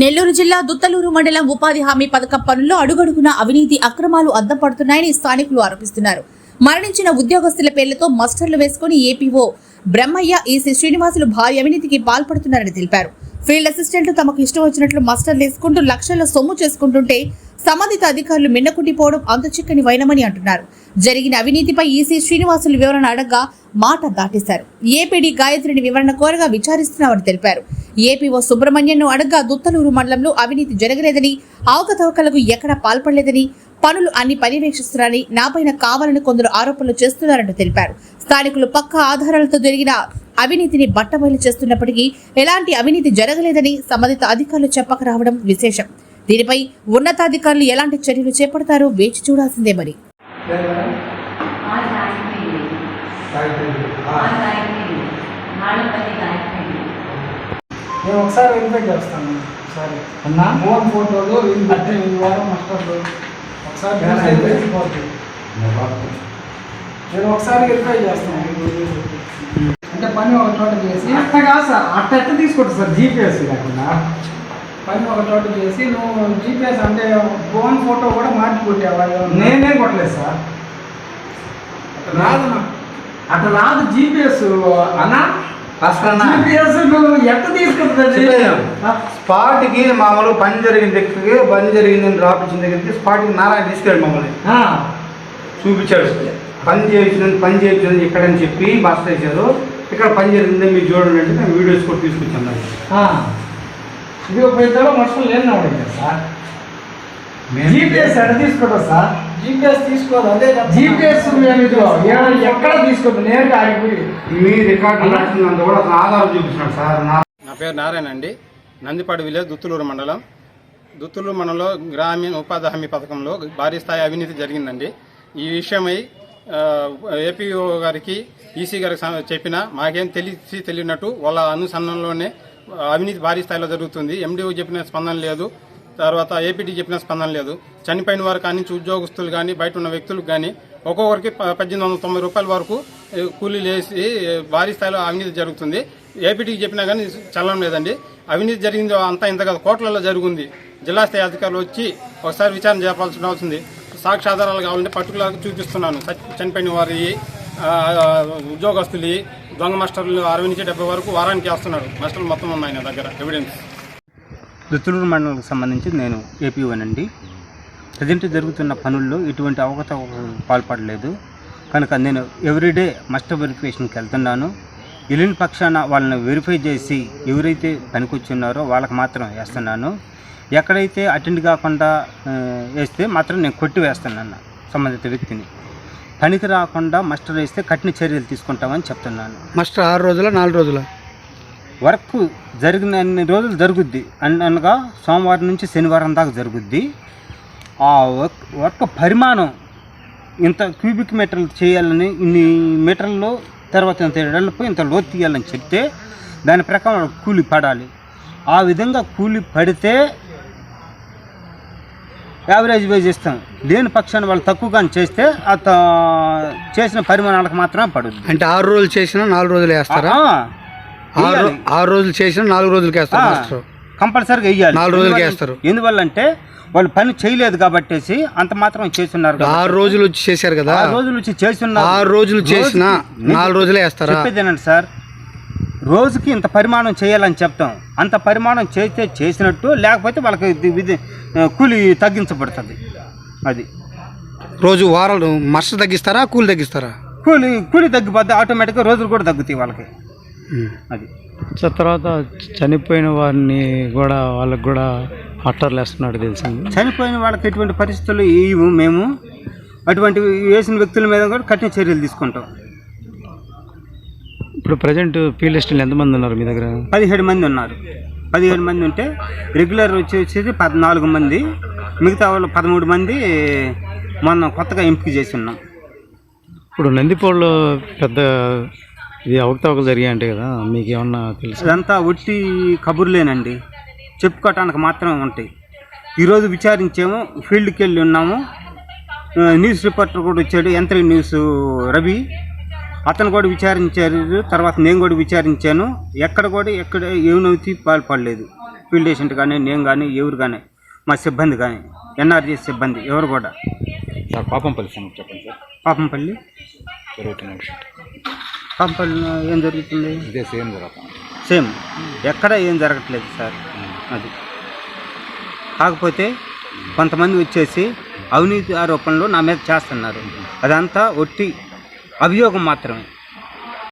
నెల్లూరు జిల్లా దుత్తలూరు మండలం ఉపాధి హామీ పథకం పనుల్లో అడుగడుగున అవినీతి అక్రమాలు అద్దపడుతున్నాయని స్థానికులు ఆరోపిస్తున్నారు. మరణించిన ఉద్యోగస్తుల పేర్లతో మస్టర్లు వేసుకుని ఏపీఓ బ్రహ్మయ్య ఈసీ శ్రీనివాసులు భారీ అవినీతికి పాల్పడుతున్నారని తెలిపారు. ఫీల్డ్ అసిస్టెంట్లు తమకు ఇష్టం వచ్చినట్లు మస్టర్లు వేసుకుంటూ లక్షల సొమ్ము చేసుకుంటుంటే సంబంధిత అధికారులు మిన్నకుండిపోవడం అంతుచిక్కని వైనమని అంటున్నారు. జరిగిన అవినీతిపై ఈసీ శ్రీనివాసులు వివరణ అడగ్గా మాట దాటేశారు. ఏపీడీ గాయత్రిని వివరణ కోరగా విచారిస్తున్నామని తెలిపారు. ఏపీఓ సుబ్రహ్మణ్యంను అడగ్గా దుత్తలూరు మండలంలో అవినీతి జరగలేదని అవకతవకలకు ఎక్కడ పాల్పడలేదని పనులు అన్ని పర్యవేక్షిస్తున్నారని నాపైన కావాలని కొందరు ఆరోపణలు చేస్తున్నారంటూ తెలిపారు. స్థానికులు పక్క ఆధారాలతో జరిగిన అవినీతిని బట్టబయలు చేస్తున్నప్పటికీ ఎలాంటి అవినీతి జరగలేదని సంబంధిత అధికారులు చెప్పక రావడం విశేషం. దీనిపై ఉన్నతాధికారులు ఎలాంటి చర్యలు చేపడతారో వేచి చూడాల్సిందే మరి. నేను ఒకసారి వెరిఫై చేస్తాను ఒకసారి అన్నా? మోహన్ ఫోటోలు బట్టి ఈ వారం మాస్టర్లు. ఒకసారి. నేను ఒకసారి వెరిఫై చేస్తాను. అంటే పని ఒక చోట చేసి అట్ట కాదు సార్. అట్ట ఎట్ట తీసుకుంటారు సార్? జీపీఎస్ లేకుండా. పని ఒక చోట చేసి నువ్వు జీపీఎస్ అంటే ఫోన్ ఫోటో కూడా మార్చి కొట్టావా? నేనేం కొట్టలేదు సార్. రాదు నాకు. అట్ట రాదు జీపీఎస్ అన్నా? స్పాట్కి మామూలు పని జరిగిన దగ్గరికి పని జరిగిందని రాపించిన దగ్గరికి స్పాట్కి నారాయణ తీసుకెళ్ళి మమ్మల్ని. చూపించాడు. పని చేయించిన పని చేయించిందని ఇక్కడని చెప్పి బస్ వేశారు ఇక్కడ పని జరిగిందని మీరు చూడండి అంటే మేము వీడియోస్ కూడా తీసుకొచ్చాం. ఇది ఒక ఇద్దరు మనుషులు లేని సార్. జీపీఎస్ ఎట్ట తీసుకుంటారు సార్? జీపీఎస్ తీసుకోదు అదే చెప్తున్నా. జీపీఎస్ మేము ఇదిగో ఏడ- ఎక్కడ తీసుకుంటాం నేరుగా ఆగిపోయి. మీ రికార్డు రాసినంత కూడా అతను ఆధారం చూపిస్తున్నాడు సార్. నా పేరు నారాయణ అండి. నందిపాడు విలేజ్ దుత్తులూరు మండలం. దుత్తులూరు మండలంలో గ్రామీణ ఉపాధి హామీ పథకంలో భారీ స్థాయి అవినీతి జరిగిందండి. ఈ విషయమై ఏపీఓ గారికి ఈసీ గారికి చెప్పినా మాకేం తెలిసి తెలియనట్టు వాళ్ళ అనుసంధానంలోనే అవినీతి భారీ స్థాయిలో జరుగుతుంది. ఎండిఓ చెప్పిన స్పందన లేదు. తర్వాత ఏపీటీ చెప్పిన స్పందన లేదు. చనిపోయిన వారు కానీ ఉద్యోగస్తులు కానీ బయట ఉన్న వ్యక్తులకు కానీ ఒక్కొక్కరికి పద్దెనిమిది వందల తొంభై రూపాయల వరకు కూలీలు వేసి భారీ స్థాయిలో అవినీతి జరుగుతుంది. ఏపీటీకి చెప్పినా కానీ చల్లడం లేదండి. అవినీతి జరిగింది అంతా ఇంత కాదు. కోట్లలో జరుగుంది. జిల్లా స్థాయి అధికారులు వచ్చి ఒకసారి విచారణ చేపాల్సిన అవసరం సాక్ష్యాధారాలు కావాలంటే పర్టికులర్గా చూపిస్తున్నాను. చనిపోయిన వారి ఉద్యోగస్తులు దొంగ మాస్టర్లు అరవై నుంచి డెబ్బై వరకు వారానికి వేస్తున్నాడు మాస్టర్లు మొత్తం ఉన్నాయి నా దగ్గర. ఎవిడెన్స్ దుత్తులూరు మండలంకి సంబంధించి నేను ఏపీఓనండి ప్రజెంట్ జరుగుతున్న పనుల్లో ఎటువంటి అవగత పాల్పడలేదు. కనుక నేను ఎవ్రీడే మస్టర్ వెరిఫికేషన్కి వెళ్తున్నాను. వెళ్ళిన పక్షాన వాళ్ళని వెరిఫై చేసి ఎవరైతే పనికొచ్చున్నారో వాళ్ళకి మాత్రం వేస్తున్నాను. ఎక్కడైతే అటెండ్ కాకుండా వేస్తే మాత్రం నేను కొట్టి వేస్తున్నాను సంబంధిత వ్యక్తిని. పనికి రాకుండా మస్టర్ వేస్తే కఠిన చర్యలు తీసుకుంటామని చెప్తున్నాను. మస్టర్ ఆరు రోజుల నాలుగు రోజుల? వర్క్ జరిగిన అన్ని రోజులు జరుగుద్ది? అన్- అనగా సోమవారం నుంచి శనివారం దాకా జరుగుద్ది. ఆ వర్క్ వర్క్ పరిమాణం ఇంత క్యూబిక్ మీటర్లు చేయాలని ఇన్ని మీటర్లు తర్వాత ఇంత ఎడల్పు ఇంత లోతు తీయాలని చెప్తే దాని ప్రకారం కూలి పడాలి. ఆ విధంగా కూలి పడితే యావరేజ్ వేజ్ ఇస్తాం. లేని పక్షాన్ని వాళ్ళు తక్కువగానే చేస్తే అత చేసిన పరిమాణాలకు మాత్రమే పడుద్ది. అంటే ఆరు రోజులు చేసినా నాలుగు రోజులు వేస్తారా? ఆరు వేయాలి. రోజులు చేసినా నాలుగు రోజులకి వేస్తారు మాస్టర్. కంపల్సరీగా వెయ్యాలి నాలుగు రోజులకి వేస్తారు. ఎందువల్ల అంటే వాళ్ళు పని చేయలేదు కాబట్టేసి అంత మాత్రం చేస్తున్నారు కాబట్టి. ఆరు రోజులు వచ్చి చేశారు కదా. ఆరు రోజులు వచ్చి చేస్తున్నారు. ఆరు రోజులు చేసినా నాలుగు రోజులే వేస్తారా? చెప్పేదేనండి సార్ రోజుకి ఇంత పరిమాణం చేయాలని చెప్తాం. అంత పరిమాణం చేస్తే చేసినట్టు లేకపోతే వాళ్ళకి ఆ, కూలి తగ్గించబడుతుంది. అది. రోజు వారాలు మాస్టర్ తగ్గిస్తారా కూలి తగ్గిస్తారా? కూలి కూలి తగ్గిపోతే ఆటోమేటిక్గా రోజులు కూడా తగ్గుతాయి వాళ్ళకి. అది. సో తర్వాత చనిపోయిన వారిని కూడా వాళ్ళకి కూడా అట్టర్లు వేస్తున్నాడు తెలిసింది చనిపోయిన వాళ్ళకి ఎటువంటి పరిస్థితులు ఇవ్వు మేము అటువంటి వేసిన వ్యక్తుల మీద కూడా కఠిన చర్యలు తీసుకుంటాం. ఇప్పుడు ప్రజెంట్ అసిస్టెంట్లు ఎంతమంది ఉన్నారు మీ దగ్గర? పదిహేడు మంది ఉన్నారు. పదిహేడు మంది ఉంటే రెగ్యులర్ వచ్చేసి పద్నాలుగు మంది మిగతా వాళ్ళు పదమూడు మంది మొన్న కొత్తగా ఎంపిక చేసి ఉన్నాం. ఇప్పుడు నందిపోడులో పెద్ద ఇది అవకతవకలు జరిగాయంటే కదా మీకు ఏమన్నా తెలుసు? ఇదంతా ఒట్టి కబుర్లేనండి. చెప్పుకోవటానికి మాత్రమే ఉంటాయి. ఈరోజు విచారించాము ఫీల్డ్కి వెళ్ళి ఉన్నాము. న్యూస్ రిపోర్టర్ కూడా వచ్చాడు యంత్రి న్యూస్ రవి. అతను కూడా విచారించారు తర్వాత నేను కూడా విచారించాను. ఎక్కడ కూడా ఎక్కడ ఏమనవుతి పాల్పడలేదు ఫీల్డ్ ఏజెంట్ కానీ నేను కానీ ఎవరు కానీ మా సిబ్బంది కానీ ఎన్ఆర్జీ సిబ్బంది ఎవరు కూడా. సార్ పాపంపల్లి చెప్పండి సార్. పాపంపల్లి? జరుగుతున్న విషయం పాపంపల్లి ఏం జరుగుతుంది? ఇదే సేమ్ జరుగుతుంది. సేమ్. ఎక్కడ ఏం జరగట్లేదు సార్. అది. కాకపోతే కొంతమంది వచ్చేసి అవినీతి ఆరోపణలు నా మీద చేస్తున్నారు. అదంతా ఒట్టి అభియోగం మాత్రమే.